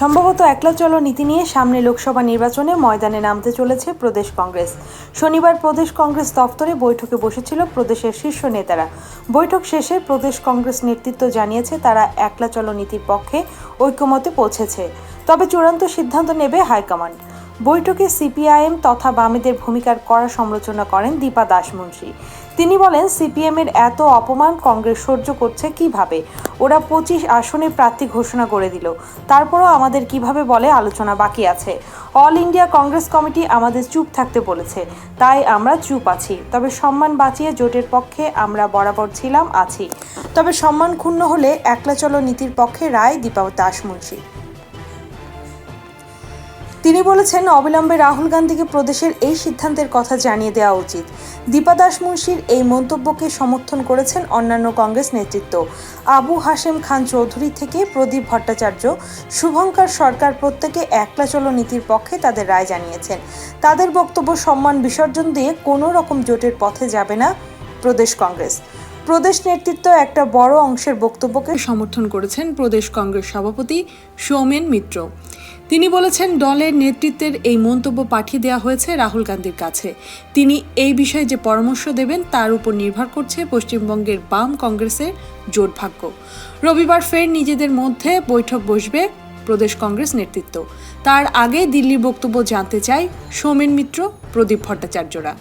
সম্ভবত একলা চলো নীতি নিয়ে সামনে লোকসভা নির্বাচনে ময়দানে নামতে চলেছে প্রদেশ কংগ্রেস। শনিবার প্রদেশ কংগ্রেস দফতরে বৈঠকে বসেছিল প্রদেশের শীর্ষ নেতারা। বৈঠক শেষে প্রদেশ কংগ্রেস নেতৃত্ব জানিয়েছে তারা একলা চলো নীতির পক্ষে ঐক্যমতে পৌঁছেছে। তবে চূড়ান্ত সিদ্ধান্ত নেবে হাইকমান্ড। বৈঠকে সিপিআইএম তথা বামেদের ভূমিকার কড়া সমালোচনা করেন দীপা দাসমুন্সী তিনি বলেন সিপিএম এর এত অপমান কংগ্রেস সহ্য করছে কীভাবে? ওরা পঁচিশ আসনে প্রার্থী ঘোষণা করে দিল। তারপরও আমাদের কীভাবে বলে আলোচনা বাকি আছে। অল ইন্ডিয়া কংগ্রেস কমিটি আমাদের চুপ থাকতে বলেছে। তাই আমরা চুপ আছি। তবে সম্মান বাঁচিয়ে জোটের পক্ষে আমরা বরাবর ছিলাম, আছি। তবে সম্মান ক্ষুণ্ণ হলে একলা চলো নীতির পক্ষে রায় দীপা দাসমুন্সী তিনি বলেছেন, অবিলম্বে রাহুল গান্ধীকে প্রদেশের এই সিদ্ধান্তের কথা জানিয়ে দেওয়া উচিত। দীপা দাস মুন্সির এই মন্তব্যকে সমর্থন করেছেন অন্যান্য কংগ্রেস নেতৃত্ব। আবু হাশেম খান চৌধুরী থেকে প্রদীপ ভট্টাচার্য, শুভঙ্কর সরকার প্রত্যেকে একলা চলো নীতির পক্ষে তাদের রায় জানিয়েছেন। তাদের বক্তব্য সম্মান বিসর্জন দিয়ে কোনো রকম জোটের পথে যাবে না প্রদেশ কংগ্রেস। প্রদেশ নেতৃত্ব একটা বড় অংশের বক্তব্যকে সমর্থন করেছেন প্রদেশ কংগ্রেস সভাপতি সৌমেন মিত্র। তিনি বলেছেন, দলের নেতৃত্বের এই মন্তব্য পাঠিয়ে দেওয়া হয়েছে রাহুল গান্ধীর কাছে। তিনি এই বিষয়ে যে পরামর্শ দেবেন, তার উপর নির্ভর করছে পশ্চিমবঙ্গের বাম কংগ্রেসের জোট ভাগ্য। রবিবার ফের নিজেদের মধ্যে বৈঠক বসবে প্রদেশ কংগ্রেস নেতৃত্ব। তার আগে দিল্লির বক্তব্য জানতে চাই সৌমেন মিত্র, প্রদীপ ভট্টাচার্যরা।